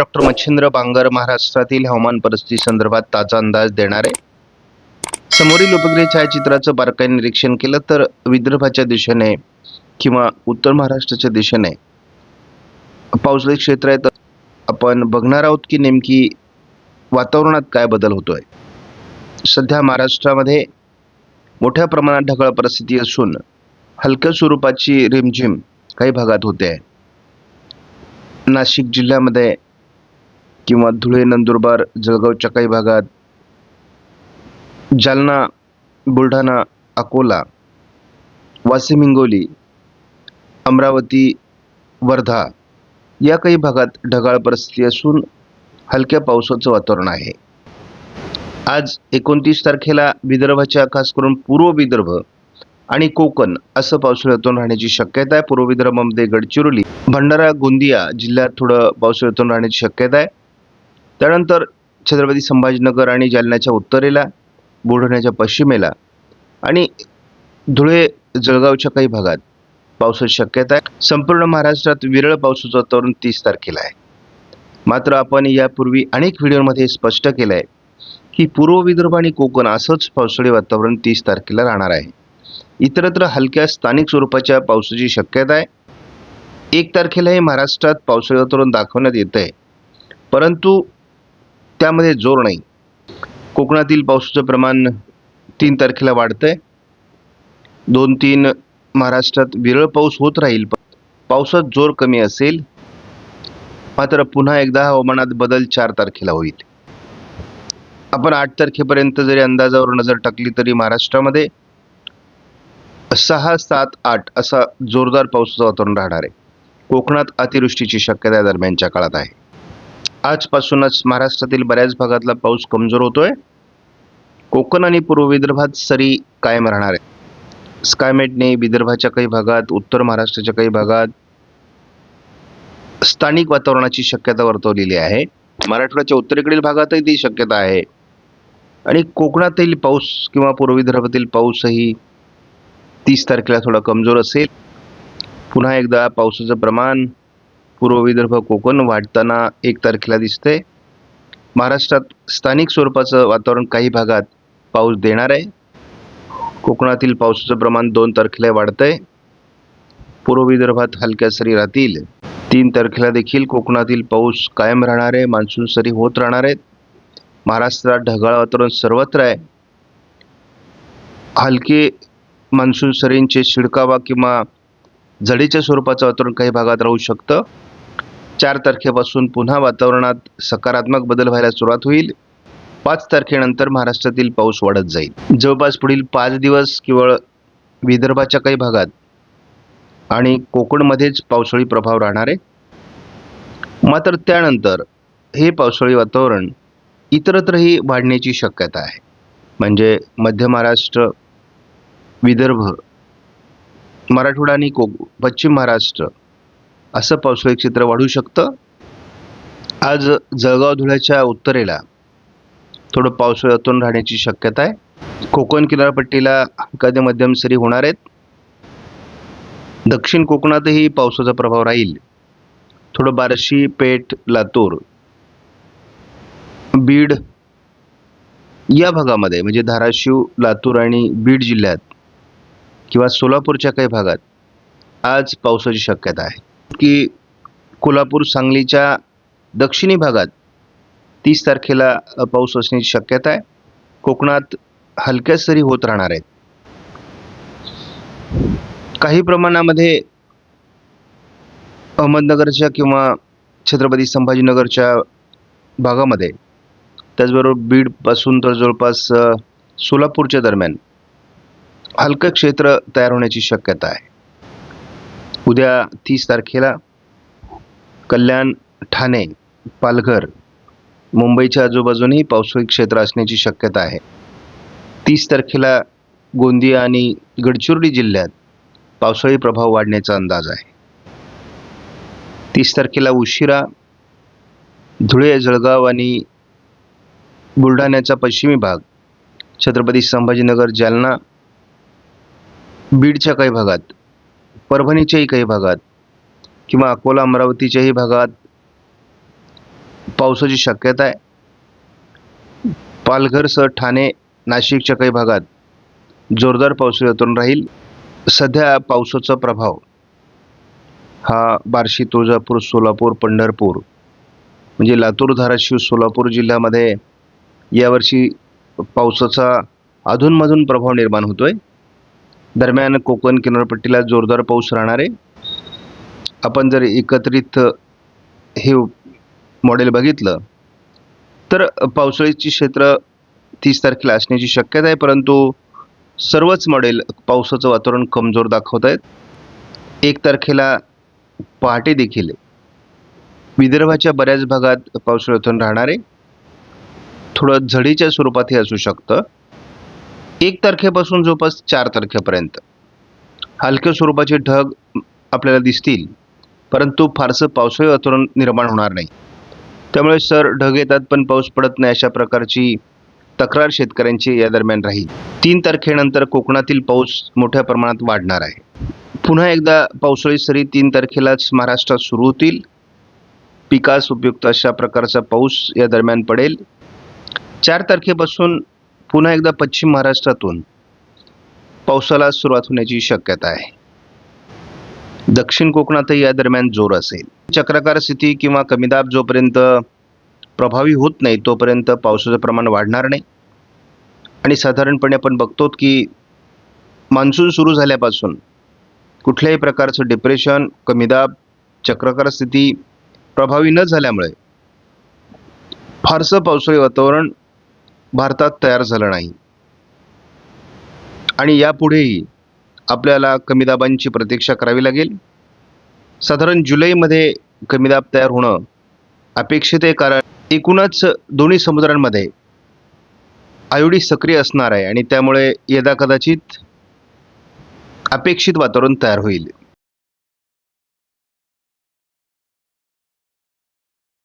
Doctor Machhindra Bangar महाराष्ट्रातील हवामान परिस्थिती संदर्भात ताजा अंदाज देणार. आहे समोरील उपग्रह छायाचित्राचं बारकाईने निरीक्षण केलं तर विदर्भाच्या दिशेने किंवा उत्तर महाराष्ट्राच्या दिशेने. पावसाळी क्षेत्र आहे तर आपण बघणार आहोत की नेमकी वातावरणात काय बदल होतोय. सध्या महाराष्ट्रामध्ये मोठ्या प्रमाणात ढगाळ परिस्थिती असून हलक्या स्वरूपाची रिमझिम काही भागात होते आहे. नाशिक जिल्ह्यामध्ये किंवा धुळे नंदुरबार जळगावच्या काही भागात जालना बुलढाणा अकोला वाशिम हिंगोली अमरावती वर्धा या काही भागात ढगाळ परिस्थिती असून हलक्या पावसाचं वातावरण आहे. आज एकोणतीस तारखेला विदर्भाच्या खास करून पूर्व विदर्भ आणि कोकण असं पावसाळ्यातून राहण्याची शक्यता आहे. पूर्व विदर्भामध्ये गडचिरोली भंडारा गोंदिया जिल्ह्यात थोडं पावसाळ्यातून राहण्याची शक्यता आहे. त्यानंतर छत्रपती संभाजीनगर आणि जालन्याच्या उत्तरेला बुलढाण्याच्या पश्चिमेला आणि धुळे जळगावच्या काही भागात पावसाची शक्यता आहे. संपूर्ण महाराष्ट्रात विरळ पावसाचं वातावरण तीस तारखेला आहे. मात्र आपण यापूर्वी अनेक व्हिडिओमध्ये स्पष्ट केलं आहे की पूर्व विदर्भ आणि कोकण असंच पावसाळी वातावरण तीस तारखेला राहणार आहे. इतरत्र हलक्या स्थानिक स्वरूपाच्या पावसाची शक्यता आहे. एक तारखेलाही महाराष्ट्रात पावसाळी वातावरण दाखवण्यात येत आहे परंतु त्यामध्ये जोर नाही. कोकणातील पावसाचं प्रमाण तीन तारखेला वाढतं आहे दोन तीन महाराष्ट्रात विरळ पाऊस होत राहील पावसात जोर कमी असेल. मात्र पुन्हा एकदा हवामानात बदल चार तारखेला होईल. आपण आठ तारखेपर्यंत जरी अंदाजावर नजर टाकली तरी महाराष्ट्रामध्ये सहा सात आठ असा जोरदार पावसाचं वातावरण राहणार आहे. कोकणात अतिवृष्टीची शक्यता दरम्यानच्या काळात आहे. आजपासूनच महाराष्ट्रातील बऱ्याच भागातला पाऊस कमजोर होतोय. कोकण आणि पूर्व विदर्भात सरी कायम राहणार आहे स्कायमेटने विदर्भाच्या काही भागात उत्तर महाराष्ट्राच्या काही भागात स्थानिक वातावरणाची शक्यता वर्तवलेली आहे. मराठवाड्याच्या उत्तरेकडील भागातही ती शक्यता आहे. आणि कोकणातील पाऊस किंवा पूर्व विदर्भातील पाऊसही तीस तारखेला थोडा कमजोर असेल. पुन्हा एकदा पावसाचं प्रमाण पूर्व विदर्भ कोकण वाढताना एक तारखेला दिसतंय. महाराष्ट्रात स्थानिक स्वरूपाचं वातावरण काही भागात पाऊस देणार आहे. कोकणातील पावसाचं प्रमाण दोन तारखेला वाढतंय. पूर्व विदर्भात हलक्या सरी राहतील. तीन तारखेला देखील कोकणातील पाऊस कायम राहणार आहे मान्सून सरी होत राहणार आहेत. महाराष्ट्रात ढगाळ वातावरण सर्वत्र आहे. हलके मान्सून सरींचे शिडकावा किंवा जडीच्या स्वरूपाचं वातावरण काही भागात राहू शकतं. चार तारखेपासून पुन्हा वातावरणात सकारात्मक बदल व्हायला सुरुवात होईल. पाच तारखेनंतर महाराष्ट्रातील पाऊस वाढत जाईल. जवळपास पुढील पाच दिवस केवळ विदर्भाच्या काही भागात आणि कोकणमध्येच पावसाळी प्रभाव राहणार आहे. मात्र त्यानंतर हे पावसाळी वातावरण इतरत्रही वाढण्याची शक्यता आहे. म्हणजे मध्य महाराष्ट्र विदर्भ मराठवाडा आणि को पश्चिम महाराष्ट्र असं पावसाळी क्षेत्र वाढू शकतं? आज जळगाव धुळ्याच्या उत्तरेला थोडं पावसाळ्यातून राहण्याची शक्यता आहे. कोकण किनारपट्टीला हलका मध्यम सरी होणार आहेत. दक्षिण कोकणातही पावसाचा प्रभाव राहील. थोडं बार्शी पेठ लातूर बीड या भागामध्ये म्हणजे धाराशिव लातूर आणि बीड जिल्ह्यात किंवा सोलापूरच्या काही भागात आज पावसाची शक्यता आहे. की कोल्हापूर सांगलीच्या दक्षिणी भागात तीस तारखेला पाऊस असण्याची शक्यता आहे. कोकणात हलक्या सरी होत राहणार आहेत. काही प्रमाणामध्ये अहमदनगरच्या किंवा छत्रपती संभाजीनगरच्या भागामध्ये त्याचबरोबर बीडपासून तर जवळपास सोलापूरच्या दरम्यान हलकं क्षेत्र तयार होण्याची शक्यता आहे. उद्या तीस तारखेला कल्याण ठाणे पालघर मुंबईच्या आजूबाजूनही पावसाळी क्षेत्र असण्याची शक्यता आहे. तीस तारखेला गोंदिया आणि गडचिरोली जिल्ह्यात पावसाळी प्रभाव वाढण्याचा अंदाज आहे. तीस तारखेला उशिरा धुळे जळगाव आणि बुलढाण्याचा पश्चिमी भाग छत्रपती संभाजीनगर जालना बीडच्या काही भागात परभणीच्याही काही भागात किंवा अकोला अमरावतीच्याही भागात पावसाची शक्यता आहे. पालघरसह ठाणे नाशिकच्या काही भागात जोरदार पाऊस वातावरण राहील. सध्या पावसाचा प्रभाव हा बार्शी तुळजापूर सोलापूर पंढरपूर म्हणजे लातूर धाराशिव सोलापूर जिल्ह्यामध्ये यावर्षी पावसाचा अधूनमधून प्रभाव निर्माण होतोय. दरम्यान कोकण किनारपट्टीला जोरदार पाऊस राहणार आहे. आपण जर एकत्रित हे मॉडेल बघितलं तर पावसाळीची क्षेत्र तीस तारखेला असण्याची शक्यता आहे परंतु सर्वच मॉडेल पावसाचं वातावरण कमजोर दाखवत आहेत. एक तारखेला पहाटे देखील विदर्भाच्या बऱ्याच भागात पावसाळी राहणार आहे. थोडं झडीच्या स्वरूपात हे असू शकतं. एक तारखेपासून जवळपास चार तारखेपर्यंत. हलक्या स्वरूपाचे ढग आपल्याला दिसतील परंतु फारसं पावसाळी वातावरण निर्माण होणार नाही. त्यामुळे सर ढग येतात पण पाऊस पडत नाही अशा प्रकारची तक्रार शेतकऱ्यांची या दरम्यान राहील. तीन तारखेनंतर कोकणातील पाऊस मोठ्या प्रमाणात वाढणार आहे. पुन्हा एकदा पावसाळी सरी तीन तारखेलाच महाराष्ट्रात सुरू होतील. पिकास उपयुक्त अशा प्रकारचा पाऊस या दरम्यान पडेल. चार तारखेपासून पुन्हा एकदा पश्चिम महाराष्ट्रातून पावसाला सुरुवात होण्याची शक्यता आहे. दक्षिण कोकणातही या दरम्यान जोर असेल. चक्राकार स्थिती किंवा कमी दाब जोपर्यंत प्रभावी होत नाही तोपर्यंत पावसाचं प्रमाण वाढणार नाही. आणि साधारणपणे आपण बघतो की मान्सून सुरू झाल्यापासून कुठल्याही प्रकारचं डिप्रेशन कमी दाब चक्राकार स्थिती प्रभावी न झाल्यामुळे फारसं पावसाळी वातावरण भारतात तयार झालं नाही. आणि यापुढेही आपल्याला कमी दाबांची प्रतीक्षा करावी लागेल. साधारण जुलैमध्ये कमी दाब तयार होणं अपेक्षित आहे कारण एकूणच दोन्ही समुद्रांमध्ये आयोडी सक्रिय असणार आहे आणि त्यामुळे यदा कदाचित अपेक्षित वातावरण तयार होईल.